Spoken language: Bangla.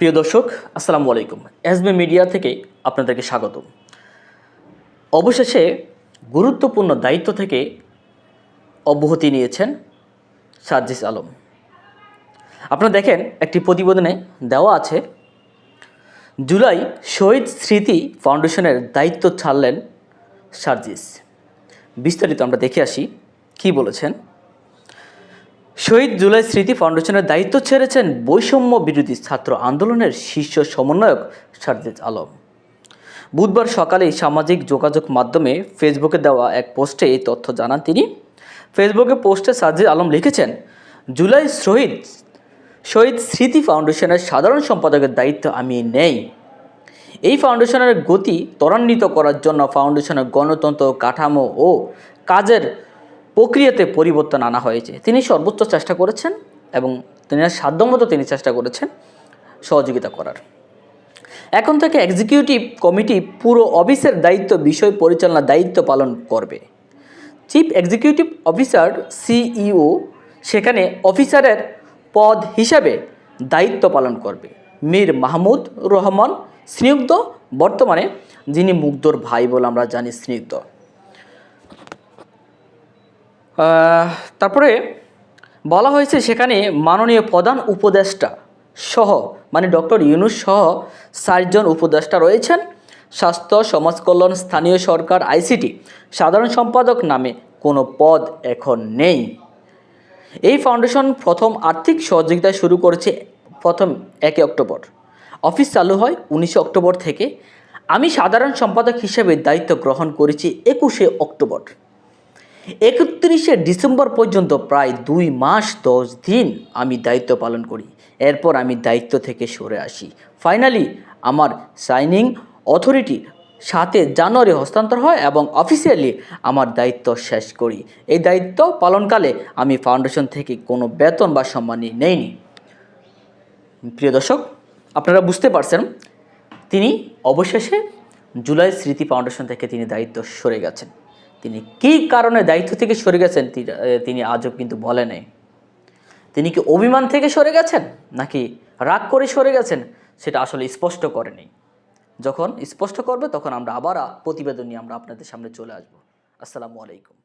প্রিয় দর্শক, আসসালামু আলাইকুম। এসবি মিডিয়া থেকে আপনাদেরকে স্বাগত অবশেষে গুরুত্বপূর্ণ দায়িত্ব থেকে অব্যাহতি নিয়েছেন সার্জিস আলম। আপনারা দেখেন, একটি প্রতিবেদনে দেওয়া আছে, জুলাই শহীদ স্মৃতি ফাউন্ডেশনের দায়িত্ব ছাড়লেন সার্জিস বিস্তারিত আমরা দেখে আসি, কি বলেছেন? শহীদ জুলাই স্মৃতি ফাউন্ডেশনের দায়িত্ব ছেড়েছেন বৈষম্য বিরোধী ছাত্র আন্দোলনের শীর্ষ সমন্বয়ক সারজিদ আলম। বুধবার সকালে সামাজিক যোগাযোগ মাধ্যমে ফেসবুকে দেওয়া এক পোস্টে এই তথ্য জানান তিনি। ফেসবুকে পোস্টে সারজিদ আলম লিখেছেন, জুলাই শহীদ শহীদ স্মৃতি ফাউন্ডেশনের সাধারণ সম্পাদকের দায়িত্ব আমি নেই। এই ফাউন্ডেশনের গতি ত্বরান্বিত করার জন্য ফাউন্ডেশনের গণতন্ত্র কাঠামো ও কাজের প্রক্রিয়াতে পরিবর্তন আনা হয়েছে। তিনি সর্বোচ্চ চেষ্টা করেছেন এবং তিনি সাধ্যমতো তিনি চেষ্টা করেছেন সহযোগিতা করার। এখন থেকে এক্সিকিউটিভ কমিটি পুরো অফিসের দায়িত্ব, বিষয় পরিচালনার দায়িত্ব পালন করবে। চিফ এক্সিকিউটিভ অফিসার সিইও সেখানে অফিসারের পদ হিসাবে দায়িত্ব পালন করবে। মীর মাহমুদ রহমান স্নিগ্ধ, বর্তমানে যিনি মুগ্ধর ভাই বলে আমরা জানি স্নিগ্ধ। তারপরে বলা হয়েছে সেখানে মাননীয় প্রধান উপদেষ্টা সহ মানে ডক্টর ইউনুস সহ চারজন উপদেষ্টা রয়েছেন। স্বাস্থ্য, সমাজকল্যাণ, স্থানীয় সরকার, আইসিটি, সাধারণ সম্পাদক নামে কোনো পদ এখন নেই। এই ফাউন্ডেশন প্রথম আর্থিক সহযোগিতা শুরু করেছে প্রথম একে অক্টোবর। অফিস চালু হয় উনিশে অক্টোবর থেকে। আমি সাধারণ সম্পাদক হিসেবে দায়িত্ব গ্রহণ করেছি একুশে অক্টোবর। একত্রিশে ডিসেম্বর পর্যন্ত প্রায় দুই মাস দশ দিন আমি দায়িত্ব পালন করি। এরপর আমি দায়িত্ব থেকে সরে আসি। ফাইনালি আমার সাইনিং অথরিটি সাতে জানুয়ারি হস্তান্তর হয় এবং অফিসিয়ালি আমার দায়িত্ব শেষ করি। এই দায়িত্ব পালনকালে আমি ফাউন্ডেশন থেকে কোনো বেতন বা সম্মানী নেইনি। প্রিয় দর্শক, আপনারা বুঝতে পারছেন, তিনি অবশেষে জুলাই স্মৃতি ফাউন্ডেশন থেকে তিনি দায়িত্ব সরে গেছেন। তিনি কি কারণে দায়িত্ব থেকে সরে গেছেন? তিনি আজও কিন্তু বলে বলেনি তিনি কি অভিমান থেকে সরে গেছেন? নাকি রাগ করে সরে গেছেন? সেটা আসলে স্পষ্ট করেনি। যখন স্পষ্ট করবে, তখন আমরা আবার প্রতিবেদন নিয়ে আমরা আপনাদের সামনে চলে আসব। আসসালামু আলাইকুম।